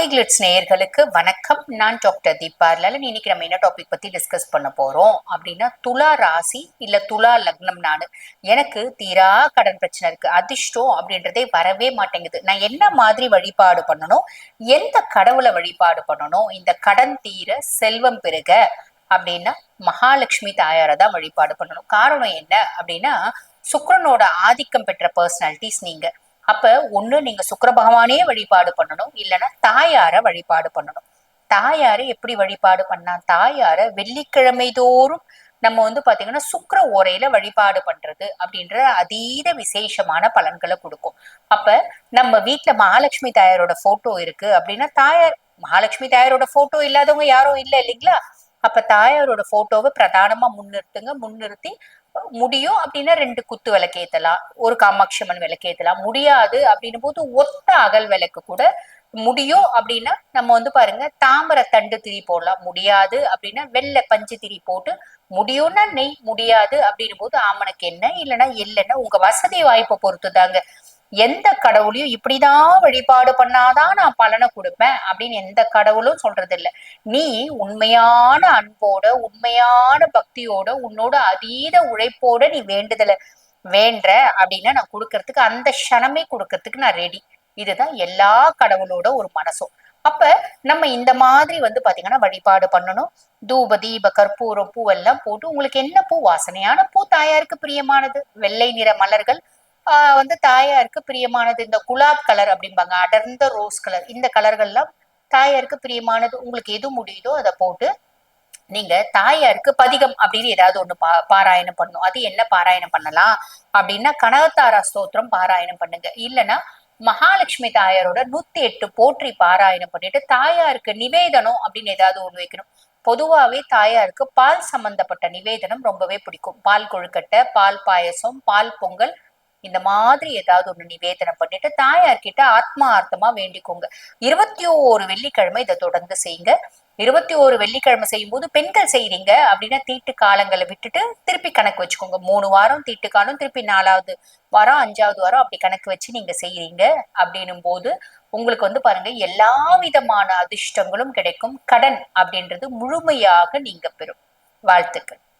பக்தி கிளிட்ஸ் நேயர்களுக்கு வணக்கம். நான் டாக்டர் தீபா. லலன் இன்னைக்கு நம்ம என்ன டாபிக் பத்தி டிஸ்கஸ் பண்ண போறோம்? அப்படின்னா துலா ராசி இல்ல துலா லக்னம் நானு எனக்கு தீரா கடன் பிரச்சனை இருக்கு. அதிர்ஷ்டம் அப்படின்றதே வரவே மாட்டேங்குது. நான் என்ன மாதிரி வழிபாடு பண்ணணும்? எந்த கடவுளை வழிபாடு பண்ணணும்? இந்த கடன் தீர செல்வம் பெருக அப்படின்னா மகாலட்சுமி தாயாரை தான் வழிபாடு பண்ணணும். காரணம் என்ன அப்படின்னா சுக்ரனோட ஆதிக்கம் பெற்ற பர்சனாலிட்டிஸ் நீங்க. அப்ப ஒண்ணு நீங்க சுக்கர பகவானே வழிபாடு பண்ணணும். இல்லைன்னா தாயார வழிபாடு பண்ணணும். தாயாரை எப்படி வழிபாடு பண்ணா தாயார வெள்ளிக்கிழமை தோறும் நம்ம வந்து பாத்தீங்கன்னா சுக்கர ஓரையில வழிபாடு பண்றது அப்படின்ற அதீத விசேஷமான பலன்களை கொடுக்கும். அப்ப நம்ம வீட்டுல மகாலட்சுமி தாயாரோட போட்டோ இருக்கு அப்படின்னா தாயார் மகாலட்சுமி தாயாரோட போட்டோ இல்லாதவங்க யாரும் இல்ல இல்லைங்களா? அப்ப தாயாரோட போட்டோவை பிரதானமா முன்னிறுத்துங்க. முன்னிறுத்தி முடியும் அப்படின்னா ரெண்டு குத்து விளக்கேத்தலாம் ஒரு காமாட்சி அம்மன் விளக்கேத்தலாம். முடியாது அப்படின்னும் போது ஒத்த அகல் விளக்கு கூட முடியும் அப்படின்னா நம்ம வந்து பாருங்க தாமரை தண்டு திரி போடலாம். முடியாது அப்படின்னா வெள்ளை பஞ்சு திரி போட்டு முடியும்னா நெய் முடியாது அப்படின்னும் போது ஆமனுக்கு என்ன இல்லைன்னா இல்லைன்னா உங்க வசதி வாய்ப்பை பொறுத்து தாங்க எந்த கடவுளையும் இப்படிதான் வழிபாடு பண்ணாதான் நான் பலனை கொடுப்பேன் அப்படின்னு எந்த கடவுளும் சொல்றது இல்ல நீ உண்மையான அன்போட உண்மையான பக்தியோட உன்னோட அதீத உழைப்போட நீ வேண்டுதல வேண்ட அப்படின்னா நான் கொடுக்கறதுக்கு அந்த க்ஷணமே கொடுக்கறதுக்கு நான் ரெடி இதுதான் எல்லா கடவுளோட ஒரு மனசும். அப்ப நம்ம இந்த மாதிரி வந்து பாத்தீங்கன்னா வழிபாடு பண்ணணும். தூப தீப கற்பூரம் பூவெல்லாம் போட்டு உங்களுக்கு என்ன பூ? வாசனையான பூ தாயாருக்கு பிரியமானது. வெள்ளை நிற மலர்கள் வந்து தாயாருக்கு பிரியமானது. இந்த குலாப் கலர் அப்படிம்பாங்க. அடர்ந்த ரோஸ் கலர் இந்த கலர்கள்லாம் தாயாருக்கு பிரியமானது. உங்களுக்கு எது முடியுதோ அதை போட்டு நீங்க தாயாருக்கு பதிகம் அப்படின்னு ஏதாவது ஒண்ணு பா பாராயணம் பண்ணணும். அது என்ன பாராயணம் பண்ணலாம்? அப்படின்னா கனகத்தாரா ஸ்தோத்திரம் பாராயணம் பண்ணுங்க. இல்லைன்னா மகாலட்சுமி தாயாரோட நூத்தி எட்டு போற்றி பாராயணம் பண்ணிட்டு தாயாருக்கு நிவேதனம் அப்படின்னு ஏதாவது ஒண்ணு வைக்கணும். பொதுவாவே தாயாருக்கு பால் சம்பந்தப்பட்ட நிவேதனம் ரொம்பவே பிடிக்கும். பால் கொழுக்கட்டை பால் பாயசம் பால் பொங்கல் இந்த மாதிரி ஏதாவது ஒண்ணு நிவேதனம் பண்ணிட்டு தாயார்கிட்ட ஆத்மார்த்தமா வேண்டிக்கோங்க. இருபத்தி ஓரு வெள்ளிக்கிழமை இதை தொடர்ந்து செய்யுங்க. இருபத்தி ஓரு வெள்ளிக்கிழமை செய்யும் போது பெண்கள் செய்றீங்க அப்படின்னா தீட்டு காலங்களை விட்டுட்டு திருப்பி கணக்கு வச்சுக்கோங்க. மூணு வாரம் தீட்டு காலம் திருப்பி நாலாவது வாரம் அஞ்சாவது வாரம் அப்படி கணக்கு வச்சு நீங்க செய்யறீங்க அப்படின்னும் போது உங்களுக்கு வந்து பாருங்க எல்லா விதமான அதிர்ஷ்டங்களும் கிடைக்கும். கடன் அப்படின்றது முழுமையாக நீங்க பெறும். வாழ்த்துக்கள்.